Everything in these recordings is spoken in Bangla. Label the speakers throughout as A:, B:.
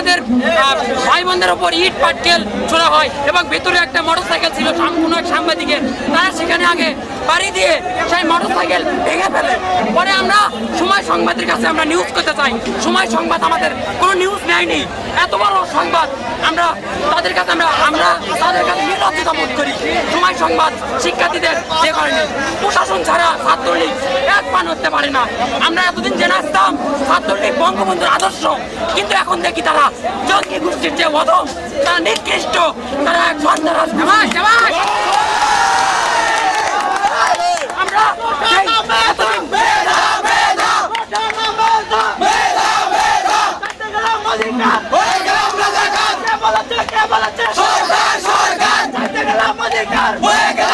A: আমাদের ভাই বোনদের উপর ইট, পাটকেল ছোড়া হয় এবং ভেতরে একটা মোটর সাইকেল ছিল কোনো এক সাংবাদিকের। তারা সেখানে আগে বাড়ি দিয়ে সেই মোটর সাইকেল ভেঙে ফেলে। পরে আমরা সময় সংবাদের কাছে আমরা নিউজ করতে চাই। সময় সংবাদ আমাদের কোনো নিউজ নেয়নি। এত বড় সংবাদ আমরা তাদের কাছে আমরা আমরা তাদের কাছে নির্লজ্জতা বোধ করি। সময় সংবাদ শিক্ষার্থীদের যে করেনি। প্রশাসন ছাড়া ছাত্রলীগ এক পান হতে পারে না। আমরা এতদিন জেনে আসতাম ছাত্রলীগ বঙ্গবন্ধুর আদর্শ। কিন্তু এখন দেখি তারা জঙ্গি গোষ্ঠীর যে অধম তারা নিকৃষ্ট তারা এক সন্ত্রাস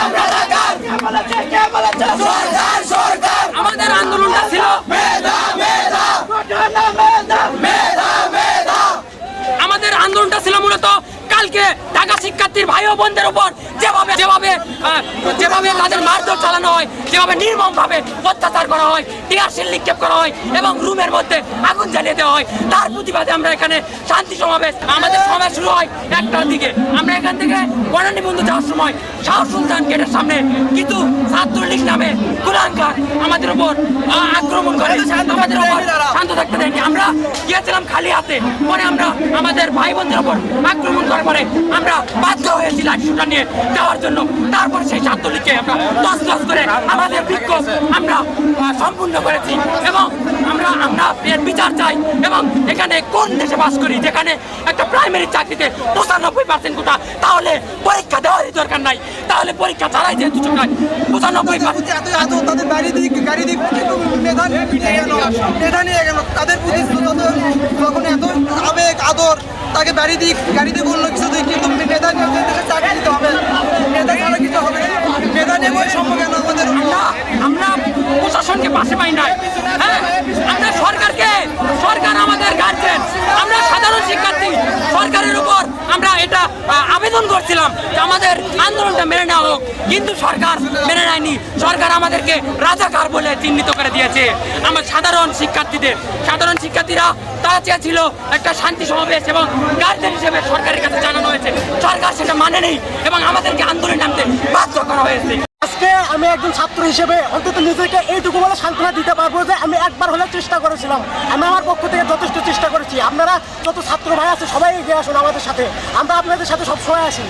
A: আমরা আমাদের আন্দোলনটা ছিল আমাদের আন্দোলনটা ছিল মূলত কালকে ঢাকা শিক্ষার্থীর ভাই ও বোনদের উপর যেভাবে যেভাবে আহ, যেভাবে তাদের মারধর চালানো হয় যেভাবে নির্মম ভাবে অত্যাচার করা হয় টিয়ারশিল নিক্ষেপ করা হয় এবং রুমের মধ্যে আগুন জ্বালিয়ে দেওয়া হয় তার প্রতিবাদে আমরা এখানে শান্তি সমাবেশ আমাদের সমাবেশ শুরু হয় একটার দিকে। আমরা এখান থেকে বনানী বন্ধু যাওয়ার সময় শাহ সুলতান গেটের সামনে কিন্তু ছাত্রলীগ নামে কুলাঙ্কার আমাদের উপর আক্রমণ করে। আমাদের উপর শান্ত থাকতে দেয়নি। আমরা গিয়েছিলাম খালি হাতে পরে আমরা আমাদের ভাই বোনদের উপর আক্রমণ করার পরে আমরা বাধ্য হয়েছি লাঠি নিয়ে যাওয়ার জন্য। তারপর সেই ছাত্রলীগকে আমরা? দশ করে আমাদের বিক্ষোভ আমরা সম্পূর্ণ করেছি এবং আমরা আমরা এর বিচার চাই এবং এখানে কোন দেশে বাস করি, যেখানে একটা প্রাইমারি চাকরিতে পঁচানব্বই পার্সেন্ট কোটা, তাহলে পরীক্ষা দেওয়ারই দরকার নাই। তাহলে পরীক্ষা ছাড়াই যেহেতু চোখায় পঁচানব্বই
B: এত তাদের প্রতি এত আবেগ, আদর, তাকে বাড়ি দিক গাড়ি দিক অন্য কিছু দিক কিন্তু দেশে চাকরি দিতে হবে। মেধা ছাড়া কিছু হবে না। মেধা নিয়ে বই সম্ভব কেন আমাদের
A: আমরা আমরা প্রশাসনকে পাশে পাই নাই। হ্যাঁ? আমরা সরকারকে, সরকার আমাদের গার্জেন আমরা সাধারণ শিক্ষার্থী। সরকারের উপর আমরা এটা আবেদন করছিলাম যে আমাদের আন্দোলনটা মেনে নেওয়া হোক। কিন্তু সরকার মেনে নেয়নি। সরকার আমাদেরকে রাজাকার বলে চিহ্নিত করে দিয়েছে। আমার সাধারণ শিক্ষার্থীদের, সাধারণ শিক্ষার্থীরা তারা চেয়েছিল একটা শান্তি সমাবেশ এবং গার্জেন হিসেবে সরকারের কাছে জানানো হয়েছে। সরকার সেটা মানে নেই এবং আমাদেরকে আন্দোলন নামতে বাধ্য করা হয়েছে।
C: আজকে আমি একজন ছাত্র হিসেবে অন্তত নিজেকে এইটুকু বলে সান্ত্বনা দিতে পারব যে আমি একবার হলে চেষ্টা করেছিলাম। আমি আমার পক্ষ থেকে যথেষ্ট চেষ্টা করেছি। আপনারা যত ছাত্র ভাই আছে, সবাই এগিয়ে আসুন আমাদের সাথে। আমরা আপনাদের সাথে সবসময় আসি।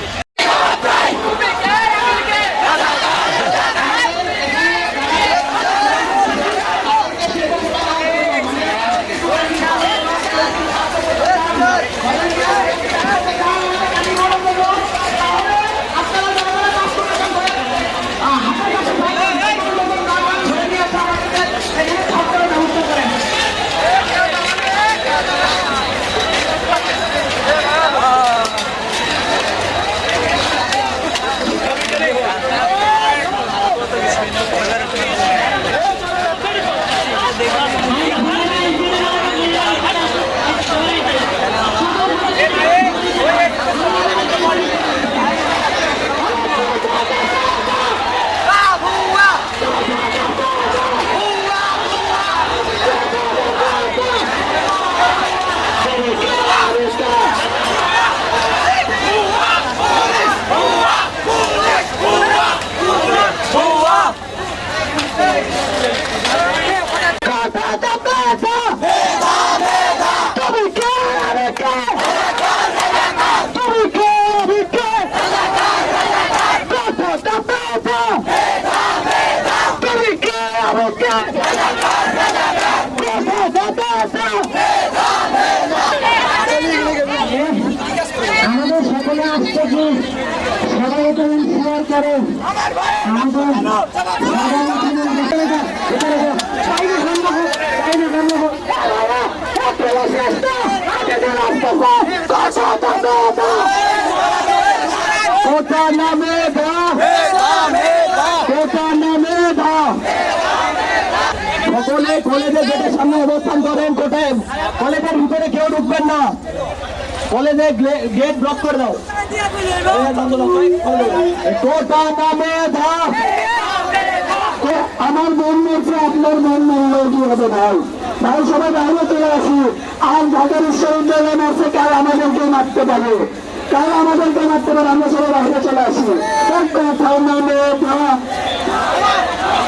D: আমাদের সকলে আসছে কি সবাই করে। আমাদের ভিতরে যা, ভিতরে যা। বাইরে বন্ধ হোক, বাইরে বন্ধ হোক। ছাত্ররা শ্রেষ্ঠ, আমাদের রাস্তা কত কত করেন কলেজের ভিতরে কেউ ঢুকবেন না। গেট ব্লক করে দাও। কোটা নামে আমার মন মরছে, আপনার মন মরলেও কি হবে ভাই? ভাই, সবাই বাইরে চলে আসুন। আর ঢাকা বিশ্ববিদ্যালয় মারছে কাল আমাদেরকে মারতে পারে কাল আমাদেরকে মারতে পারে আমরা সবাই বাইরে চলে আসি। কথা